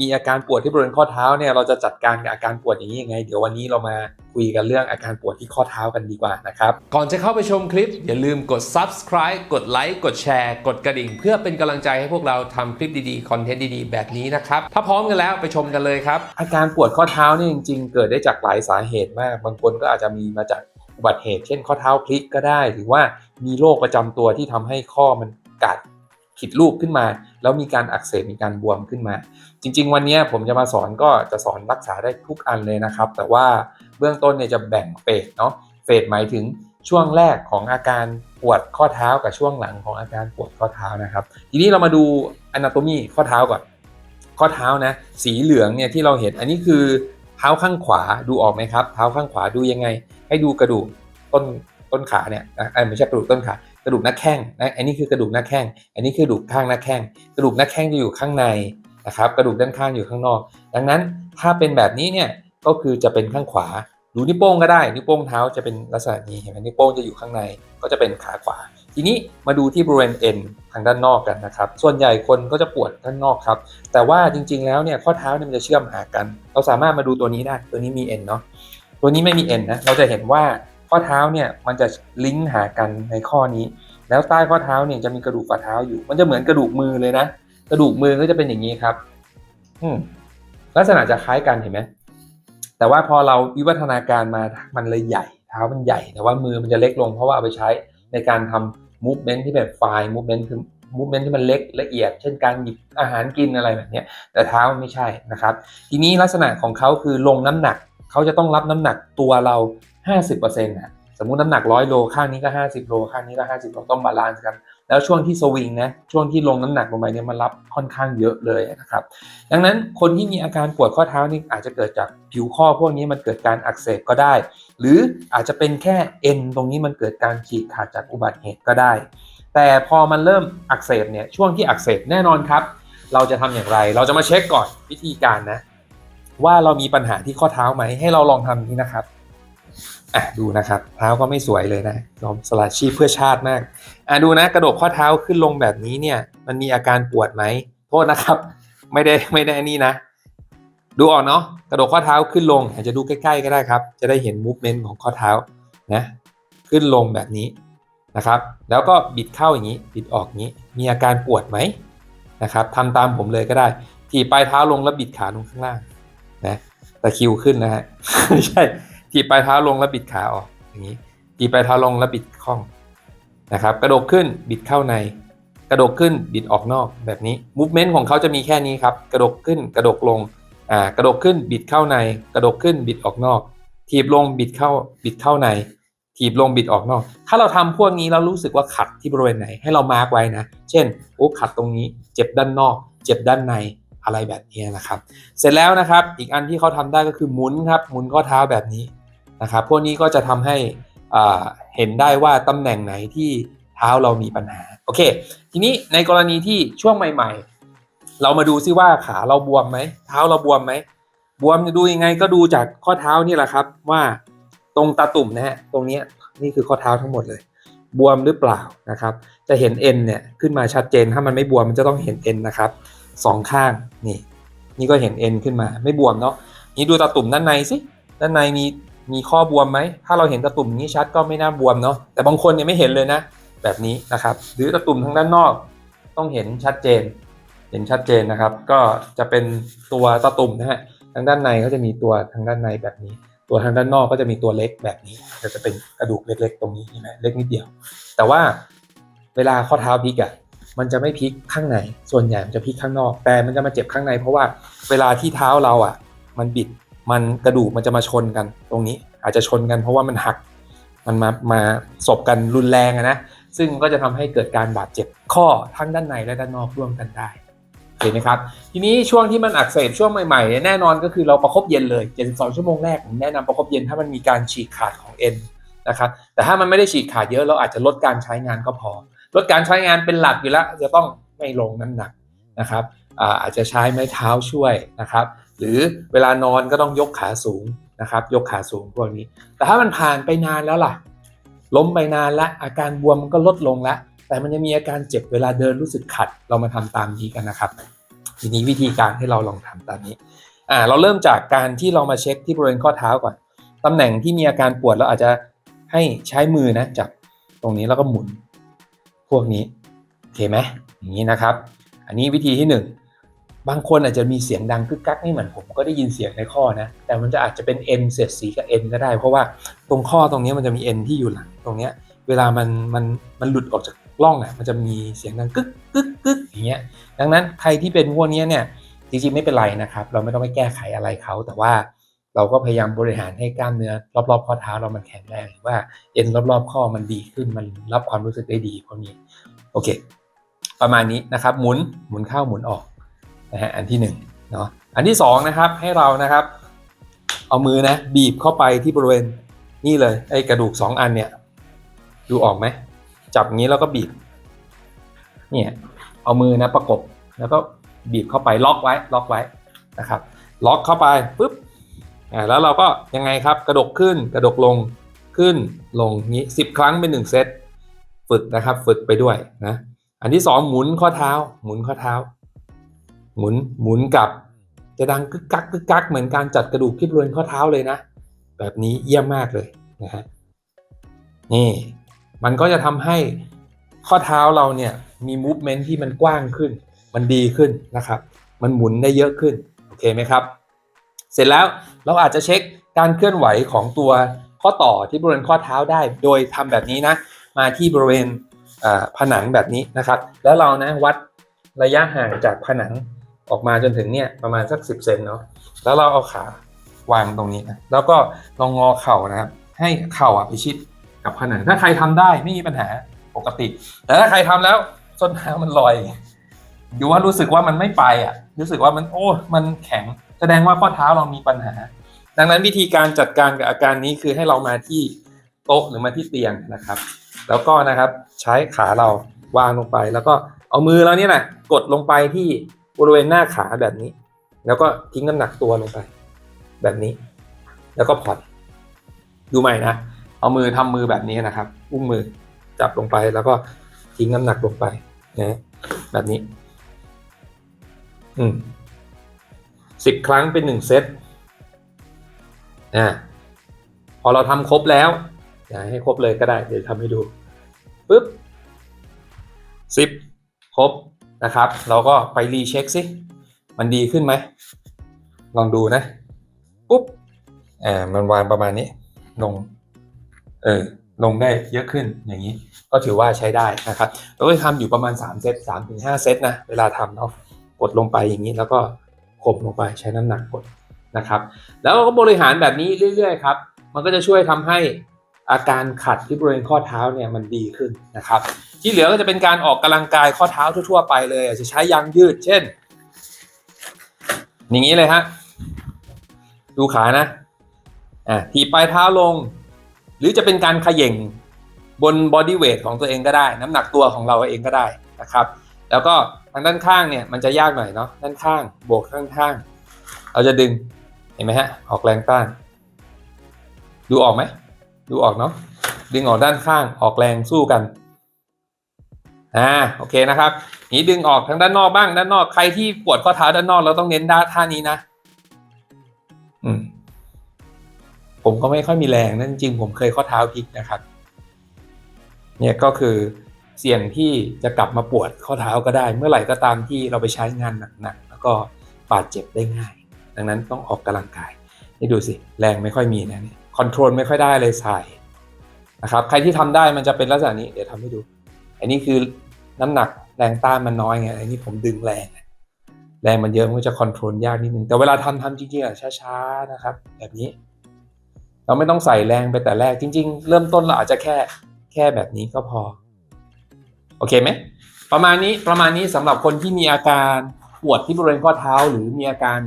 มีอาการปวดที่บริเวณข้อเท้าเนี่ยเราจะจัดการกับอาการปวดอย่างนี้ยังไง เดี๋ยววันนี้เรามาคุยกันเรื่องอาการปวดที่ข้อเท้ากันดีกว่านะครับ ก่อนจะเข้าไปชมคลิป อย่าลืมกด subscribe กดไลค์กดแชร์กดกระดิ่ง เพื่อเป็นกำลังใจให้พวกเราทำคลิปดีๆคอนเทนต์ดีๆ แบบนี้นะครับ ถ้าพร้อมกันแล้วไปชมกันเลยครับ อาการปวดข้อเท้าเนี่ยจริงๆ เกิดได้จากหลายสาเหตุมาก บางคนก็อาจจะมีมาจากอุบัติเหตุ เช่นข้อเท้าพลิกก็ได้ หรือว่ามีโรคประจำตัวที่ทำให้ข้อมันกัด ผิดรูปขึ้นมา แล้วมีการอักเสบมีการบวมขึ้นมา จริง ๆ วันนี้ผมจะมาสอนก็จะสอนรักษาได้ทุกอันเลยนะครับ แต่ว่าเบื้องต้นเนี่ยจะแบ่งเฟสเนาะเฟสหมายถึงช่วงแรกของอาการปวดข้อเท้ากับช่วงหลังของอาการปวดข้อเท้านะครับ ทีนี้เรามาดู anatomy ข้อเท้าก่อน ข้อเท้านะ สีเหลืองเนี่ยที่เราเห็นอันนี้คือเท้าข้างขวาดูออกไหมครับ เท้าข้างขวาดูยังไง ให้ดูกระดูกต้นต้นขาเนี่ยนะเอ้ไม่ใช่กระดูกต้นขา กระดูกหน้าแข้งนะอันนี้คือกระดูกหน้าแข้ง อันนี้คือกระดูกข้างหน้าแข้ง กระดูกหน้าแข้งจะอยู่ข้างในนะครับ กระดูกด้านข้างอยู่ข้างนอก ดังนั้นถ้าเป็นแบบนี้เนี่ยก็คือจะเป็นข้างขวาดูนิ้วโป้งก็ได้นิ้วโป้งเท้าจะเป็นลักษณะนี้เห็นไหมนิ้วโป้งจะอยู่ข้างในก็จะเป็นขาขวา ทีนี้มาดูที่บริเวณเอ็นทางด้านนอกกันนะครับ ส่วนใหญ่คนก็จะปวดด้านนอกครับ แต่ว่าจริงๆแล้วเนี่ยข้อเท้าเนี่ยมันจะเชื่อมหากัน เราสามารถมาดูตัวนี้ได้ตัวนี้มีเอ็นเนาะตัวนี้ไม่มีเอ็นนะเราจะเห็นว่า ข้อเท้าเนี่ยมันจะลิงก์หากันในข้อนี้ แล้วใต้ข้อเท้าเนี่ยจะมีกระดูกฝ่าเท้าอยู่ มันจะเหมือนกระดูกมือเลยนะ กระดูกมือก็จะเป็นอย่างนี้ครับ อืมลักษณะจะคล้ายกันเห็นไหมแต่ว่าพอเราวิวัฒนาการมามันเลยใหญ่ เท้ามันใหญ่ แต่ว่ามือมันจะเล็กลงเพราะว่าเอาไปใช้ในการทำ movement ที่แบบไฟ movement คือ movement ที่มันเล็กละเอียด เช่นการหยิบอาหารกินอะไรแบบนี้แต่เท้ามันไม่ใช่นะครับ ทีนี้ลักษณะของเขาคือลงน้ำหนัก เขาจะต้องรับน้ำหนักตัวเรา 50%นะสมมุติน้ำหนัก100โลข้างนี้ก็ 50 โลข้างนี้ก็ 50โลต้องบาลานซ์กัน แล้วช่วงที่สวิงนะช่วงที่ลงน้ำหนักลงไปเนี่ยมันรับค่อนข้างเยอะเลยนะครับ ดังนั้นคนที่มีอาการปวดข้อเท้านี่อาจจะเกิดจากผิวข้อพวกนี้มันเกิดการอักเสบก็ได้ หรืออาจจะเป็นแค่เอ็นตรงนี้มันเกิดการฉีกขาดจากอุบัติเหตุก็ได้ แต่พอมันเริ่มอักเสบเนี่ยช่วงที่อักเสบแน่นอนครับ เราจะทำอย่างไร เราจะมาเช็คก่อนวิธีการนะว่าเรามีปัญหาที่ข้อเท้าไหมให้เราลองทำนี้นะครับ อะดูนะครับเท้าก็ไม่สวยเลยนะยอมสละชีพเพื่อชาติมากอะดูนะกระดกข้อเท้าขึ้นลงแบบนี้เนี่ย มันมีอาการปวดไหมโทษนะครับ ไม่ได้ไม่ได้อันนี่นะ ดูออกเนาะกระดกข้อเท้าขึ้นลง อาจจะดูใกล้ๆก็ได้ครับ จะได้เห็นมูฟเมนต์ของข้อเท้านะ ขึ้นลงแบบนี้นะครับ แล้วก็บิดเข้าอย่างนี้ บิดออกอย่างนี้ มีอาการปวดไหมนะครับทำตามผมเลยก็ได้ถีบปลายเท้าลงแล้วบิดขาลงข้างล่างนะตะคิวขึ้นนะฮะไม่ใช่ ถีบปลายเท้าลงแล้วบิดขาออกอย่างนี้ถีบปลายเท้าลงแล้วบิดข้องนะครับ กระโดกขึ้นบิดเข้าใน กระโดกขึ้นบิดออกนอกแบบนี้มูฟเมนต์ของเขาจะมีแค่นี้ครับ กระโดกขึ้นกระโดกลงอ่ากระโดกขึ้นบิดเข้าใน กระโดกขึ้นบิดออกนอก ถีบลงบิดเข้าบิดเข้าใน ถีบลงบิดออกนอก ถ้าเราทำพวกนี้แล้วรู้สึกว่าขัดที่บริเวณไหนให้เรามาร์กไว้นะ เช่นโอ้ขัดตรงนี้เจ็บด้านนอก เจ็บด้านในอะไรแบบนี้นะครับ เสร็จแล้วนะครับ อีกอันที่เขาทำได้ก็คือหมุนครับ หมุนข้อเท้าแบบนี้ นะครับพวกนี้ก็จะทำให้เห็นได้ว่าตำแหน่งไหนที่เท้าเรามีปัญหาโอเค ทีนี้ในกรณีที่ช่วงใหม่ ๆ เรามาดูซิว่าขาเราบวมไหมเท้าเราบวมไหมบวมจะดูยังไงก็ดูจากข้อเท้านี่แหละครับว่าตรงตาตุ่มนะฮะตรงนี้นี่คือข้อเท้าทั้งหมดเลย บวมหรือเปล่านะครับ จะเห็นเอ็นเนี่ยขึ้นมาชัดเจนถ้ามันไม่บวมมันจะต้องเห็นเอ็นนะครับสองข้างนี่ นี่ก็เห็นเอ็นขึ้นมาไม่บวมเนาะนี่ดูตาตุ่มด้านในสิด้านในมี มีข้อบวมไหม ถ้าเราเห็นตาตุ่มนี้ชัดก็ไม่น่าบวมเนาะ แต่บางคนเนี่ยไม่เห็นเลยนะ แบบนี้นะครับ หรือตาตุ่มทางด้านนอก ต้องเห็นชัดเจน เห็นชัดเจนนะครับ ก็จะเป็นตัวตาตุ่มนะฮะ ทางด้านในก็จะมีตัวทางด้านในแบบนี้ ตัวทางด้านนอกก็จะมีตัวเล็กแบบนี้ก็จะเป็นกระดูกเล็ก ๆ ตรงนี้เห็นไหมเล็กนิดเดียว แต่ว่าเวลาข้อเท้าพลิกอะมันจะไม่พลิกข้างใน ส่วนใหญ่มันจะพลิกข้างนอก แต่มันจะมาเจ็บข้างใน เพราะว่าเวลาที่เท้าเราอะ มันบิด มันกระดูกมันจะมาชนกันตรงนี้ อาจจะชนกันเพราะว่ามันหักมันมามาสบกันรุนแรงนะซึ่งก็จะทำให้เกิดการบาดเจ็บข้อทั้งด้านในและด้านนอกร่วมกันได้เห็นไหมครับ ทีนี้ช่วงที่มันอักเสบช่วงใหม่ๆแน่นอนก็คือเราประคบเย็นเลย 72 ชั่วโมงแรกผมแนะนำประคบเย็นถ้ามันมีการฉีกขาดของเอ็นนะครับแต่ถ้ามันไม่ได้ฉีกขาดเยอะเราอาจจะลดการใช้งานก็พอ ลดการใช้งานเป็นหลักอยู่แล้วจะต้องไม่ลงน้ำหนักนะครับอาจจะใช้ไม้เท้าช่วยนะครับ หรือเวลานอนก็ต้องยกขาสูงนะครับ ยกขาสูงพวกนี้ แต่ถ้ามันผ่านไปนานแล้วล่ะ ล้มไปนานละอาการบวมมันก็ลดลงแล้วแต่มันยังมีอาการเจ็บเวลาเดินรู้สึกขัด เรามาทำตามนี้กันนะครับ ทีนี้วิธีการให้เราลองทำตามนี้อ่าเราเริ่มจากการที่เรามาเช็คที่บริเวณข้อเท้าก่อนตำแหน่งที่มีอาการปวดเราอาจจะให้ใช้มือนะจับตรงนี้แล้วก็หมุน พวกนี้โอเคไหมอย่างนี้นะครับ อันนี้วิธีที่หนึ่ง บางคนอาจจะมีเสียงดังกึกกักไม่เหมือนผมก็ได้ยินเสียงในข้อนะ แต่มันจะอาจจะเป็นเอ็นเสียดสีกับเอ็นก็ได้ เพราะว่าตรงข้อตรงนี้มันจะมีเอ็นที่อยู่หลังตรงเนี้ยเวลามันมันมันหลุดออกจากร่องอะมันจะมีเสียงดังกึกกึกกึกอย่างเงี้ยดังนั้นใครที่เป็นพวกเนี้ยเนี่ยจริงๆไม่เป็นไรนะครับ เราไม่ต้องไปแก้ไขอะไรเขาแต่ว่าเราก็พยายามบริหารให้กล้ามเนื้อรอบๆข้อเท้าเรามันแข็งแรงหรือว่าเอ็นรอบๆข้อมันดีขึ้นมันรับความรู้สึกได้ดีพวกนี้โอเค ประมาณนี้นะครับหมุนหมุนเข้าหมุนออก นะฮะอันที่หนึ่งเนาะอันที่สองนะครับให้เรานะครับ เอามือนะบีบเข้าไปที่บริเวณนี่เลยไอ้กระดูกสองอันเนี่ยดูออกไหมจับงี้แล้วก็บีบเนี่ยเอามือนะประกบแล้วก็บีบเข้าไปล็อกไว้ล็อกไว้นะครับ ล็อกเข้าไปปุ๊บอ่าแล้วเราก็ยังไงครับกระดกขึ้นกระดกลงขึ้นลงนี้สิบครั้งเป็นหนึ่งเซตฝึกนะครับ ฝึกไปด้วยนะอันที่สองหมุนข้อเท้า หมุนข้อเท้า หมุนหมุนกลับ จะดังกึกกักกึกกักเหมือนการจัดกระดูกที่บริเวณข้อเท้าเลยนะ แบบนี้เยี่ยมมากเลยนะฮะนี่มันก็จะทำให้ข้อเท้าเราเนี่ยมีมูฟเมนท์ที่มันกว้างขึ้น มันดีขึ้นนะครับ มันหมุนได้เยอะขึ้น โอเคไหมครับ เสร็จแล้วเราอาจจะเช็คการเคลื่อนไหวของตัวข้อต่อที่บริเวณข้อเท้าได้ โดยทำแบบนี้นะ มาที่บริเวณผนังแบบนี้นะครับ แล้วเรานะวัดระยะห่างจากผนัง ออกมาจนถึงเนี่ยประมาณสัก 10เซนเนาะแล้วเราเอาขาวางตรงนี้นะแล้วก็ลองงอเข่านะครับ ให้เข่าอะไปชิดกับผนังถ้าใครทำได้ไม่มีปัญหาปกติ แต่ถ้าใครทำแล้วส้นเท้ามันลอยดูว่ารู้สึกว่ามันไม่ไปอะ รู้สึกว่ามันโอ้ มันแข็ง แสดงว่าข้อเท้าเรามีปัญหา ดังนั้นวิธีการจัดการกับอาการนี้คือให้เรามาที่โต๊ะหรือมาที่เตียงนะครับ แล้วก็นะครับใช้ขาเราวางลงไป แล้วก็เอามือเราเนี่ยนะกดลงไปที่ บริเวณหน้าขาแบบนี้ แล้วก็ทิ้งน้ำหนักตัวลงไป แบบนี้ แล้วก็ผ่อนดูใหม่นะเอามือทำมือแบบนี้นะครับ อุ้งมือจับลงไปแล้วก็ทิ้งน้ำหนักลงไปนะแบบนี้ อืมสิบครั้งเป็นหนึ่งเซตอ่าพอเราทำครบแล้วอย่าให้ครบเลยก็ได้ เดี๋ยวทำให้ดูปุ๊บสิบครบ นะครับ เราก็ไปรีเช็คสิมันดีขึ้นไหม ลองดูนะ ปุ๊บอ่ามันวางประมาณนี้ ลง เออ ลงได้เยอะขึ้นอย่างนี้ ก็ถือว่าใช้ได้นะครับ เราก็ทำอยู่ประมาณ 3 เซต3ถึง5เซตนะ เวลาทำเนาะกดลงไปอย่างนี้แล้วก็ข่มลงไปใช้น้ำหนักกดนะครับ แล้วก็บริหารแบบนี้เรื่อย ๆ ครับ มันก็จะช่วยทำให้อาการขัดที่บริเวณข้อเท้าเนี่ยมันดีขึ้นนะครับ ที่เหลือก็จะเป็นการออกกำลังกายข้อเท้าทั่วๆไปเลยอาจจะใช้ยางยืด เช่น อย่างนี้เลยฮะดูขานะอะถีบปลายเท้าลง หรือจะเป็นการขย่งบนบอดี้เวทของตัวเองก็ได้ น้ำหนักตัวของเราเองก็ได้นะครับ แล้วก็ทางด้านข้างเนี่ยมันจะยากหน่อยเนาะด้านข้างบวกข้างข้างๆเราจะดึงเห็นไหมฮะออกแรงต้านดูออกไหมดูออกเนาะดึงออกด้านข้างออกแรงสู้กัน อ่าโอเคนะครับนี้ดึงออกทางด้านนอกบ้างด้านนอกใครที่ปวดข้อเท้าด้านนอกเราต้องเน้นด้านท่านี้นะอืมผมก็ไม่ค่อยมีแรงนั่นจริงผมเคยข้อเท้าพลิกนะครับ เนี่ยก็คือเสี่ยงที่จะกลับมาปวดข้อเท้าก็ได้ เมื่อไหร่ก็ตามที่เราไปใช้งานหนักๆแล้วก็บาดเจ็บได้ง่าย ดังนั้นต้องออกกำลังกายนี่ดูสิแรงไม่ค่อยมีนะคอนโทรลไม่ค่อยได้เลยสายนะครับ ใครที่ทำได้มันจะเป็นลักษณะนี้เดี๋ยวทำให้ดู อันนี้คือน้ำหนักแรงต้านมันน้อยไงอันนี้ผมดึงแรงแรงมันเยอะมันก็จะคอนโทรลยากนิดนึงแต่เวลาทำทำจริงๆอะช้าๆนะครับ แบบนี้ เราไม่ต้องใส่แรงไปแต่แรกจริง ๆ เริ่มต้นเราอาจจะแค่แค่แบบนี้ก็พอ โอเคไหมประมาณนี้ประมาณนี้สำหรับคนที่มีอาการปวดที่บริเวณข้อเท้าหรือมีอาการ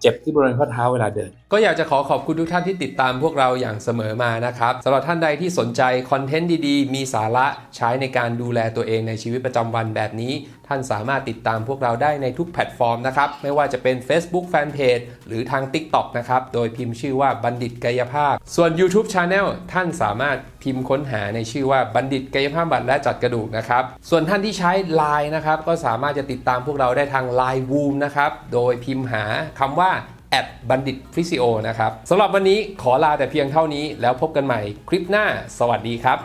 เจ็บที่บริเวณข้อเท้าเวลาเดิน ก็อยากจะขอขอบคุณทุกท่านที่ติดตามพวกเราอย่างเสมอมานะครับสำหรับท่านใดที่สนใจคอนเทนต์ดีๆ มีสาระใช้ในการดูแลตัวเองในชีวิตประจำวันแบบนี้ท่านสามารถติดตามพวกเราได้ในทุกแพลตฟอร์มนะครับ ไม่ว่าจะเป็น Facebook Fanpage หรือทาง TikTok นะครับ โดยพิมพ์ชื่อว่าบัณฑิตกายภาพ ส่วน YouTube Channel ท่านสามารถพิมพ์ค้นหาในชื่อว่าบัณฑิตกายภาพบัตรและจัดกระดูกนะครับ ส่วนท่านที่ใช้ Line นะครับ ก็สามารถจะติดตามพวกเราได้ทาง Line Woom นะครับ โดยพิมพ์หาคำว่าแอดบัณฑิตฟิสิโอนะครับสำหรับวันนี้ขอลาแต่เพียงเท่านี้ แล้วพบกันใหม่คลิปหน้า สวัสดีครับ